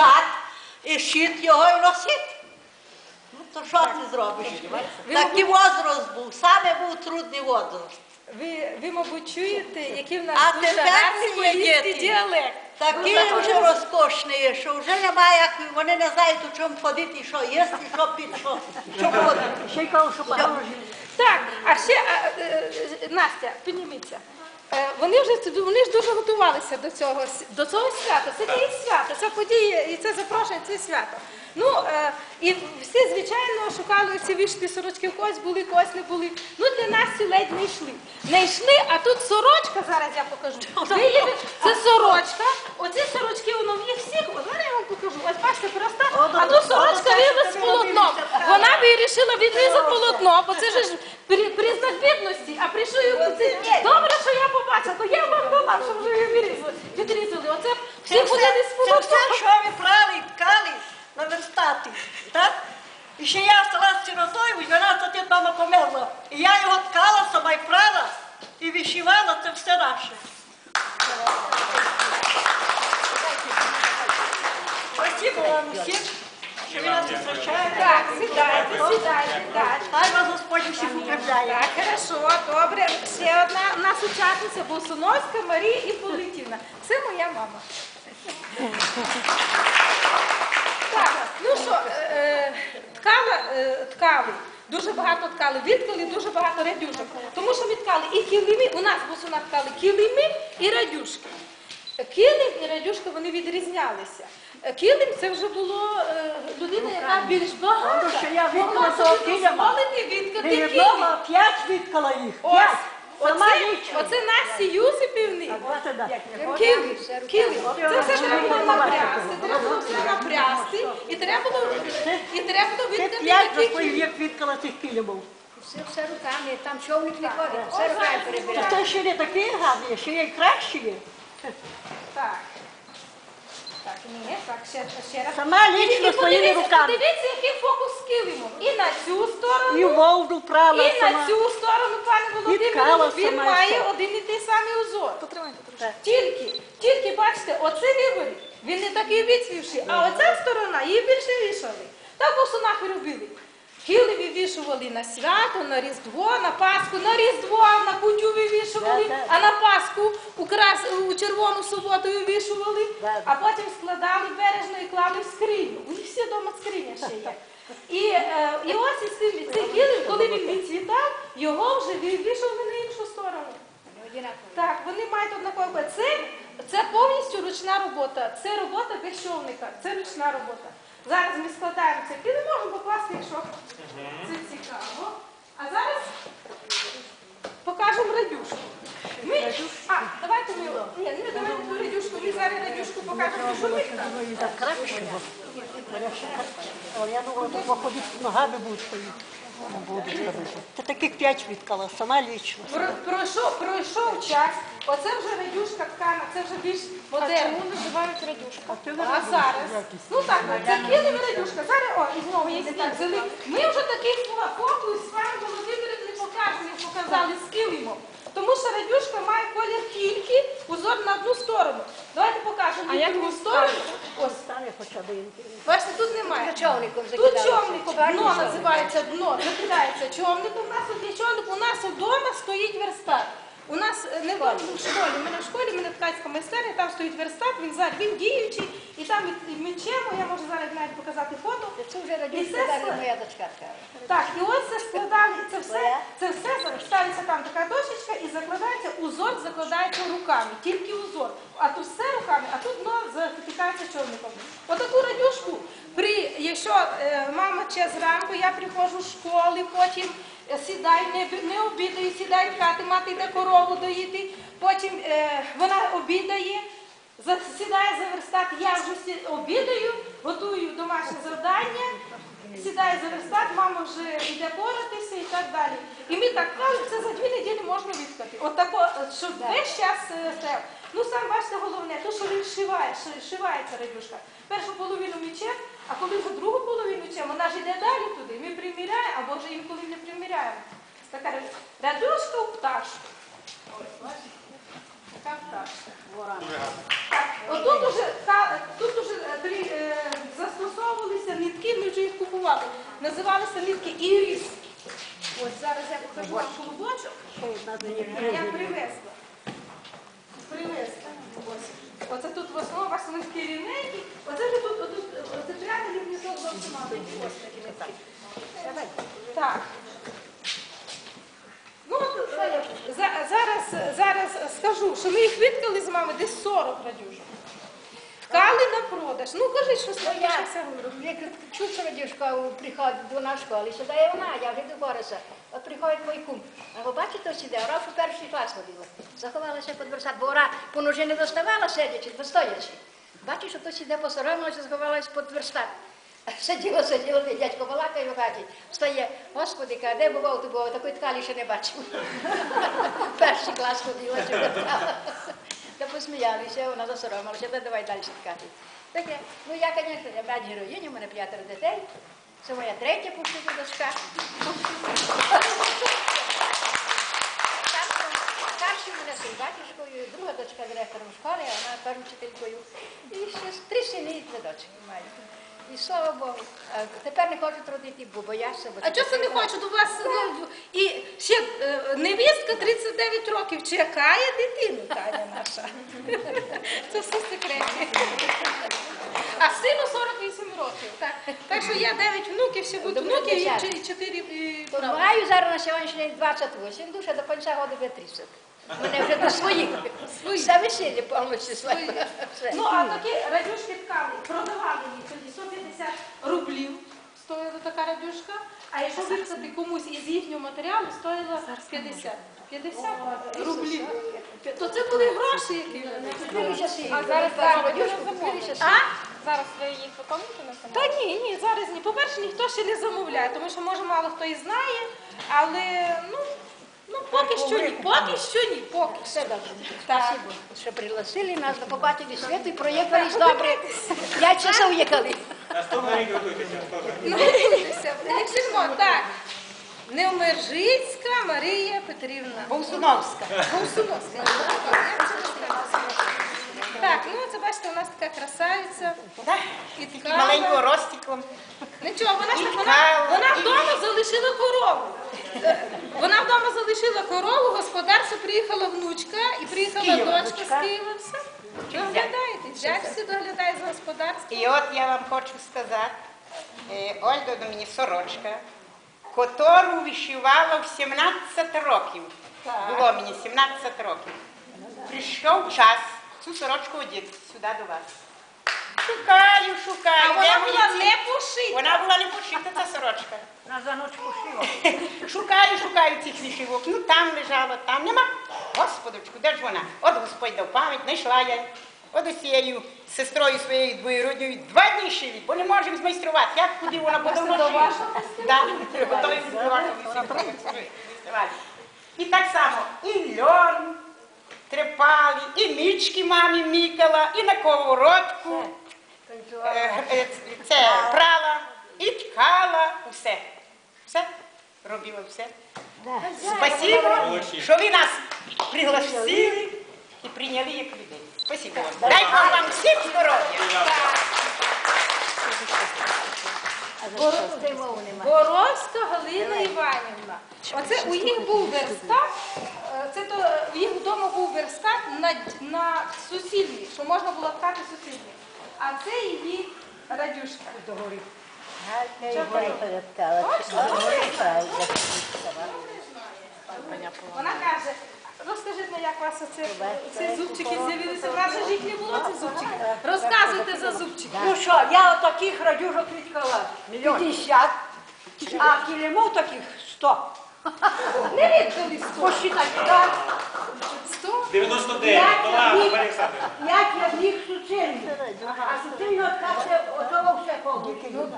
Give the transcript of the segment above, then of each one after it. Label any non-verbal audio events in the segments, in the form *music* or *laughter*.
скат, і щит його і носити. Ну то що ти зробиш? Такий возраст був, саме був трудний возраст. Ви, ви, мабуть, чуєте, який в нас А дуже тепер гарний ці діти. діалект. Такий вже розкошний, що вже немає, як вони не знають, у чому ходити, що їсти, що під що, що ходити. Ще й кажу, що. Так, а ще а, е, е, Настя, підніміться. Е, Вони вже вони ж дуже готувалися до цього до цього свята. Це є свято, це подія і це запрошення, це свято. Ну е, і всі, звичайно, шукали ці вишити сорочки, у когось були, когось не були. Ну для нас ці ледь не йшли. Не йшли, а тут сорочка, зараз я покажу. *laughs* Виявили, це сорочка. Оці сорочки, воно в їх всіх. Зараз я вам покажу. Ось бачите, просто, а тут сорочка виявилась з полотном. Вона вирішила відрізати полотно, бо це ж при- признак бідності, а прийшов і добре, що я побачила, то я вам дала, що вже її відрізали. Оце всі ходили з все, це полотном. все, що ви прали, ткали на верстаті, так? І ще я стала сиротою, 12 років мама померла. І я його ткала сама і прала, і вишивала, це все наше. Спасибо вам усім, що ви нас зустрічаєте. Так, сідайте, сідайте, так. Хай вас Господь усіх укріпляє. Так, хорошо, добре. Ще одна у нас учасниця Босуновська Марія Іполитівна. Це моя мама. Так, ну що, е, ткала, е, ткали. Дуже багато ткали, відкали, дуже багато радюшок. Тому що ми ткали і килими, у нас босуна ткали килими і радюшки. Килим і радюшка вони відрізнялися. Килим це вже було е, людина, яка більш багата. Тому що я могла того собі килима. дозволити килим. п'ять відкала їх. Ось, П'ять. Сама оце, оце Насті да. Кили, кили. Це все треба було напрясти, треба було все напрясти, і треба було, і треба було Це відкати п'ять такі кили. вік відкала цих килимів. Все, все руками, там човник не ходить, все руками перебирає. Це ще не такі гарні, ще є й кращі. Так. Так, ні, так, ще, ще раз. Сама І- лічно своїми руками. Подивіться, який фокус скилимо. І на цю І сторону, вовду прала і сама. на цю сторону, пане Володимире, ткала він сама має все. один і той самий узор. Так. Тільки, тільки бачите, оце виборі. Він не такий відсвівший, а оця сторона її більше вішали. Так в і робили. Кили вивішували на свято, на Різдво, на Пасху, на Різдво, на кутю вивішували, а на Пасху у, крас, у червону суботу вивішували, а потім складали бережно і клали в скриню. У них всі вдома скриня ще є. І, е, і ось із цим цей килим, коли він відцвітав, його вже вивішували на іншу сторону. Так, вони мають однаково. Це, це повністю ручна робота. Це робота безчовника, це ручна робота. Зараз ми складаємо це. Ти не можемо покласти, якщо це цікаво. А зараз покажемо радюшку. Ми, а, давайте ми, ні, не давайте ту радюшку, ми зараз радюшку покажемо, що ми. Ну, і так краще. Я думала, тут походить ногами будуть стоїти. Це таких п'ять відкала, сама лічно. Пройшов, пройшов час, оце вже радюшка це вже більш модерно. називають радюшка? А зараз? Ну так, це килим радюшка. Зараз, о, і знову є взяли. Ми вже такий фокус з вами Володимиром не покажемо, показали з килимом. Тому що радюшка має колір тільки узор на одну сторону. Давайте покажемо на другу сторону. Ось, Стане хоча б бачите, тут немає. Човником Тут човником, дно називається дно, закидається човником. У нас тут є човник, у нас вдома стоїть верстат. У нас е, не в школі. Ми не в школі, ми не ткацька майстерня, там стоїть верстат, він зараз він діючий, і там від мечемо, я можу зараз навіть показати фото. Це вже все- моя дочка ткала. Так, і ось це складали, це *laughs* все, це все ставиться там така дощечка і закладається, узор закладається руками, тільки узор. А тут все руками, а тут дно затикається човником. Отаку радюшку, при, якщо е, мама ще зранку, я приходжу з школи, потім сідаю, не, не обідаю, сідаю в хати, мати йде корову доїти, потім е, вона обідає, засідає за верстат, я вже обідаю, готую домашнє завдання, сідає за верстат, мама вже йде поратися і так далі. І ми так кажемо, це за дві неділі можна відкати. От тако, щоб весь час е, стояв. Ну сам бачите головне, то, що він шиває, шивається радюшка. Першу половину мічем, а коли вже другу половину чим, вона ж йде далі туди. Ми приміряємо, або вже їм коли не приміряємо. Така радюшка в пташку. Така пташка. Так, отут уже, та, тут уже е, три, е, застосовувалися нитки, ми вже їх купували. Називалися нитки іріс. Ось зараз я покажу вам колобочок. Я привезла. Рівненькі. Оце ж тут, отут, оце прямо. Ось такі нитки. Так. Ну, от, е, за- зараз, зараз скажу, що ми їх виткали з мами десь 40 радюжок. Ткали на продаж. Ну, кажи, що Ну, я, все говорю. як що радюшка приходить до нас школи, сюди і вона, я вже доборуся. От приходить мій кум. А ви бачите, ось іде, вона в перший клас ходила. Заховалася під версат, бо вона по ножі не доставала сидячи, то стоячи. Бачиш, що хтось іде посоромилася, заховалася під верстат. *laughs* Сиділа, сиділа, ти дядько балакає в хаті. Встає, господи, каже, де бував, ти бував, такої ткалі ще не бачив. *laughs* Перший клас ходила, не. *laughs* Та посміялися, вона засоромилася, та давай далі ткати. Таке, ну я, звісно, я мать героїня, у мене п'ятеро дітей. Це моя третя пушка дочка. Старший у мене син батюшкою, друга дочка директором школи, а вона першою вчителькою. І ще три сини і дві дочки маю. І слава Богу. А тепер не хочуть родити, бо бояться. бо А чого не хочуть? У вас ну, і ще е, невістка 39 років чекає дитину, Таня наша. Це все секрети. А сину 48 років. Так, так що я 9 внуків, ще будуть Добре, внуки і десять. 4 То маю зараз на сьогоднішній день 28, душа до кінця року буде 30. Мене вже до своїх. Повністю своє. Все. Ну, а такі радюшки ткали, продавали їх тоді 150 рублів стоїла така радюшка, а якщо виписати комусь із їхнього матеріалу, стоїла 50. 50 рублів. То це були гроші, які. А зараз? Зараз ви їх виконуєте на Та ні, ні, зараз ні. По-перше, ніхто ще не замовляє, тому що може мало хто і знає, але ну, ну поки що ні, поки що ні, поки. Все добре. Спасибо, що пригласили нас, до побачили світ і проїхали добре. П'ять часов їхали. Наступний рік готуйтеся. Ну, Лексимо, так. Невмержицька Марія Петрівна. Бовсуновська. Бовсуновська. Так, ну це бачите, у нас така красавиця. І ткала. Маленького ростиком. Нічого, вона ж вона, вона вдома залишила корову. Вона вдома залишила корову, господарство приїхала внучка і приїхала Києва, дочка дочка. з Києва. Все. Доглядаєте, зять всі доглядає за господарством. І от я вам хочу сказати, е, Ольга до мені сорочка, котру вишивала в 17 років. Було мені 17 років. Прийшов час цю сорочку одіти сюди до вас. Шукаю, шукаю. А вона була не пошита. Вона була не пошита, ця сорочка. На заночку шила. *laughs* Шукаю, шукаю цих вишивок. Ну там лежала, там нема. Господочку, де ж вона? От Господь дав пам'ять, знайшла я. От усією сестрою своєю двоюродньою два дні шили, бо не можемо змайструвати. Як куди вона буде до вашого Да, готові до вашого. І так само і льон трепали, і мічки мамі мікала, і на колородку е, це прала, і ткала, усе. Все, робила все. Спасибо, що ви нас пригласили і прийняли як людей. Спасибо вам. Дай Бог вам всім здоров'я. Боровська Галина Іванівна. Оце у їх був верстат, е, це то у їх вдома був верстат на, на сусільні, що можна було ткати сусільні. А це її радюшка. Вона каже, розкажіть мені, як у вас оце, ці зубчики з'явилися. У нас же ж їх не було, ці зубчики. Розказуйте за зубчики. Ну що, я отаких радюжок відкала 50, а килимов таких 100. Не віддали сто. Посчитайте, так? Сто? 99, то ладно, Олександр. Як я в них суцільні. А суцільно ткати отого все повністю.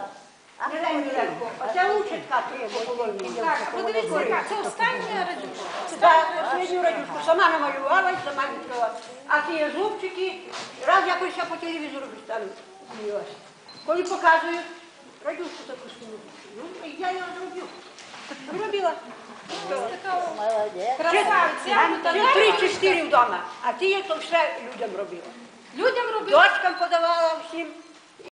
Не дай мені легко. А це лучше ткати. Так, подивіться, яка це остання радюшка. Так, останню радюшку сама намалювала і сама відкрила. А ті зубчики, раз якось я по телевізору там дивилася. Коли показують, радюшку таку свою. Ну, і я його зроблю. Зробила. Красавиця. Ще три чи чотири вдома, а ти як то все людям робила. Людям робила. Дочкам подавала всім.